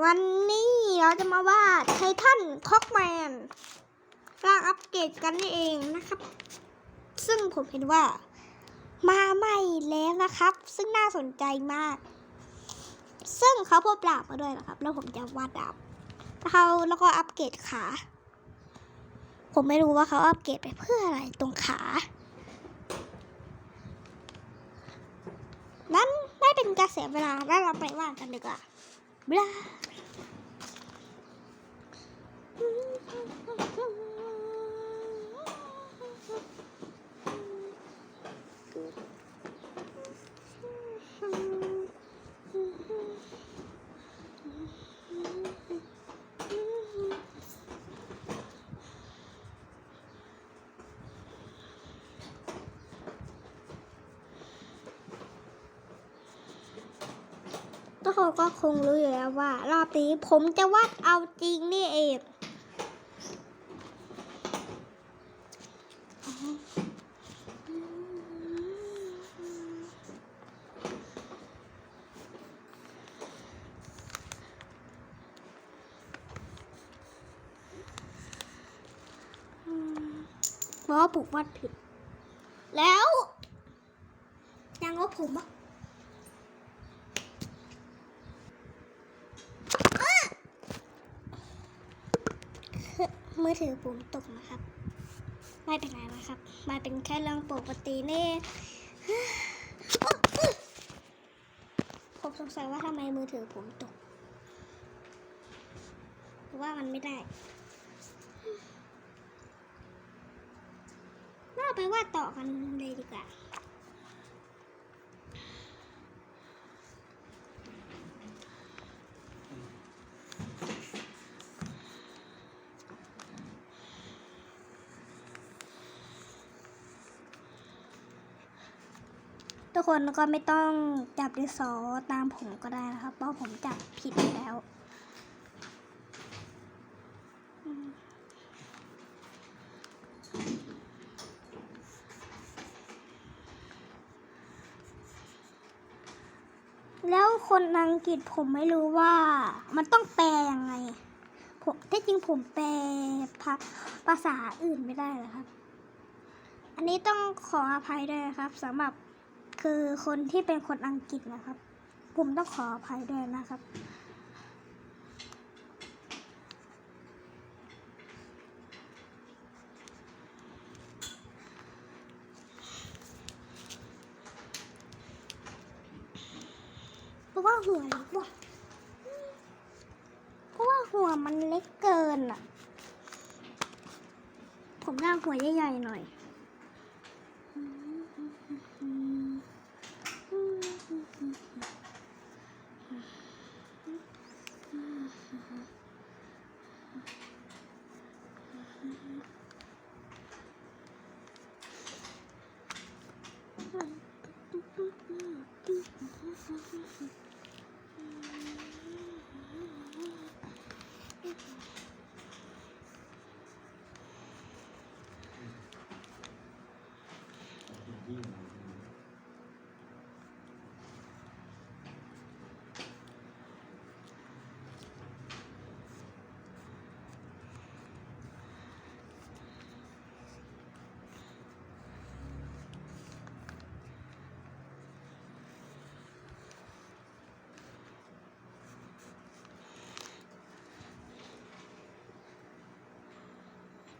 วันนี้เราจะมาวาดไททันคอกแมนร่างอัปเกรดกันนี่เองนะครับ ซึ่งผมเห็นว่า มาใหม่แล้วนะครับ ซึ่งน่าสนใจมาก ซึ่งเขาพบดาบมาด้วยนะครับ แล้วผมจะวาดดาบแล้วเขาแล้วก็อัปเกรดขา ผมไม่รู้ว่าเขาอัปเกรดไปเพื่ออะไรตรงขา นั้นไม่เป็นการเสียเวลาแล้วเราไปวาดกันดีกว่า บ คนก็คงรู้อยู่แล้วว่า รอบนี้ผมจะวาดเอาจริงนี่เองเพราะผมวาดผิด แล้วยังว่าผมอะ ถือผมตกนะครับ ไม่เป็นไรนะครับมาเป็นแค่เรื่องปกตินี่ผมสงสัยว่าทำไมมือถือผมตกเพราะว่ามันไม่ได้น่าไปว่าดต่อกันเลยดีกว่า ทุกคนก็ไม่ต้องจับดินสอตามผมก็ได้นะครับ เพราะผมจับผิดแล้วแล้วคนอังกฤษผมไม่รู้ว่ามันต้องแปลยังไง ผมที่จริงผมแปลภาภาษาอื่นไม่ได้เลยครับ อันนี้ต้องขออภัยด้วยนะครับสำหรับ คือคนที่เป็นคนอังกฤษนะครับ ผมต้องขออภัยด้วยนะครับ เพราะว่าหัวเล็กว่ะเพราะว่าหัวมันเล็กเกินอะ ผมร่างหัวใหญ่ๆหน่อย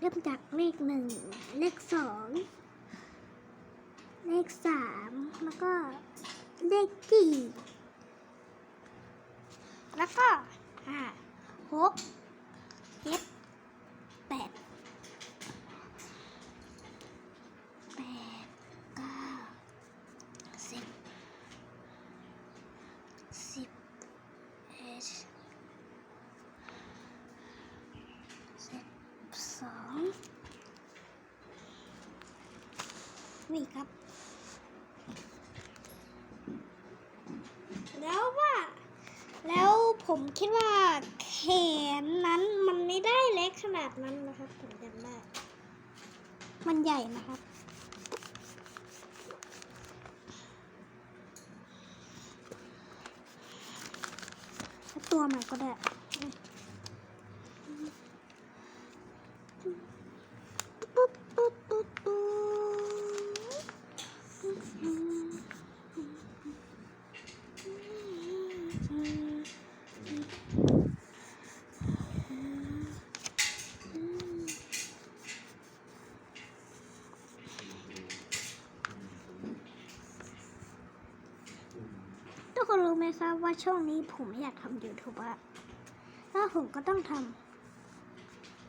เริ่มจากเลขหนึ่งเลขสองเลขสามแล้วก็เลขสี่แล้วก็ห้าหกเจ็ดแปดแปดเก้าสิบสิบเอ็ดสิบสอง นี่ครับ แล้วว่าแล้วผมคิดว่าแขนนั้นมันไม่ได้เล็กขนาดนั้นนะครับผมจำได้ มันใหญ่นะครับ ตัวใหม่ก็ได้ ปุ๊บปุ๊บปุ๊บปุ๊ทุก คนรู้ไหมครับว่าช่วงนี้ผมอยากทำยูทูบอะแล้วผมก็ต้องท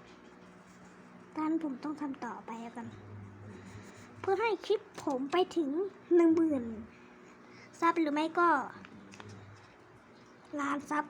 ำดันผมต้องทำต่อไปแล้วกัน เพื่อให้คลิปผมไปถึงหนึ่งหมื่นซับหรือไม่ก็ล้านซับ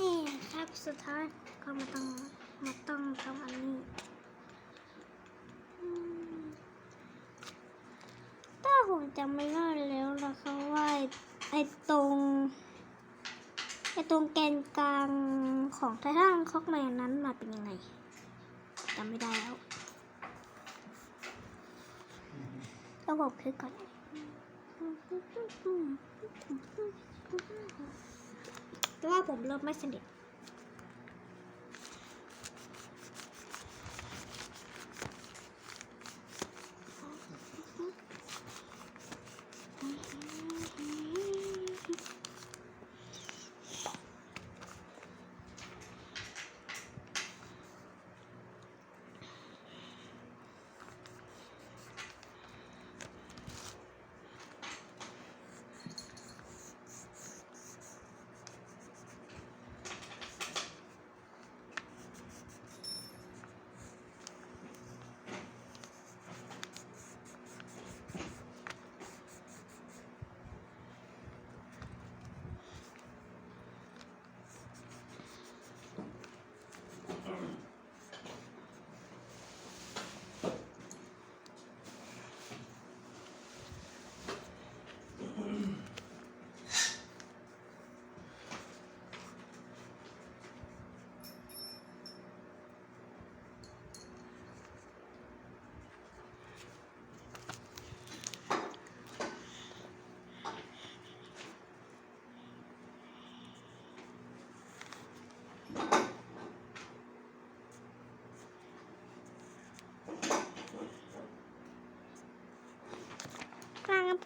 นี่ครับสุด ท้ายก็มาต้องมาต้องทำอันนี้ถ้าผมจำไม่ได้แล้วนะคะว่าไอ้ตรงไอ้ตรงแกนกลางของไททันคอกแมนนั้นมาเป็นยังไงจำไม่ได้แล้วต้องบอกคลิกก่อนแต่ว่าผมเริ่มไม่สนิท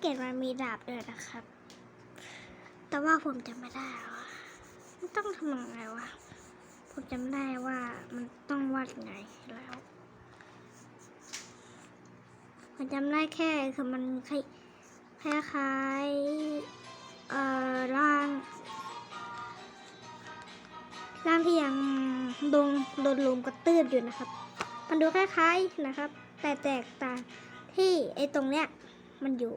เกรดมันมีดาบด้วยนะครับ แต่ว่าผมจำไม่ได้แล้วมันต้องทำยังไงวะ ผมจำได้ว่ามันต้องวาดไงแล้วผมจำได้แค่คือมันคล้ายคล้ายๆเอ่อร่างร่างที่ยังโดนโดนลมกระตืบอยู่นะครับ มันดูคล้ายๆนะครับ แต่แตกต่างที่ไอ้ตรงเนี้ยมันอยู่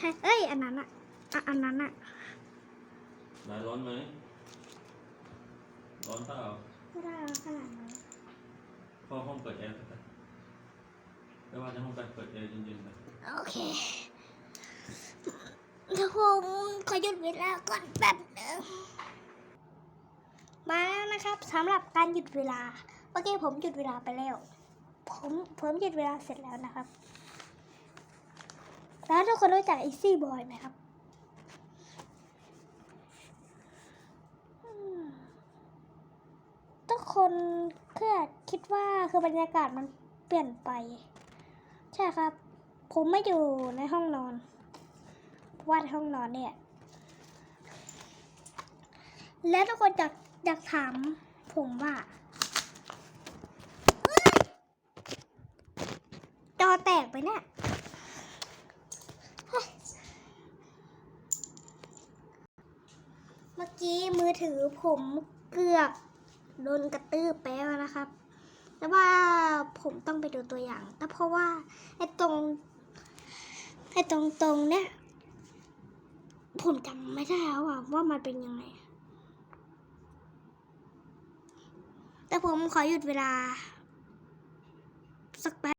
ช่ เอ้ย อันนั้นอะอะอันนั้นอะนายร้อนไหม ร้อนเปล่าไม่ได้เอาขนาดนั้นเข้าห้องเปิดแอร์ไปไม่ว่าจะห้องไปเปิดแอร์เย็นๆไปโอเคเดี๋ยวผมขอหยุดเวลาก่อนแป๊บนึงมาแล้วนะครับสำหรับการหยุดเวลาเมื่อกี้ผมหยุดเวลาไปแล้ว ผมผมหยุดเวลาเสร็จแล้วนะครับ แล้วทุกคนรู้จักอีซี่บอยไหมครับทุกคนแค่อคิดว่าคือบรรยากาศมันเปลี่ยนไป ใช่ครับ ผมไม่อยู่ในห้องนอนวาในห้องนอนเนี่ย แล้วทุกคนอยากอยากถามผมว่าจอแตกไปเนี่ย กี้มือถือผมเกือบโดนกระตือแปแล้วนะครับ แต่ว่าผมต้องไปดูตัวอย่างแต่เพราะว่าไอ้ตรงไอ้ตรงตรงเนี่ย ผมจำไม่ได้แล้วว่ามันเป็นยังไง แต่ผมขอหยุดเวลา สักแป๊บ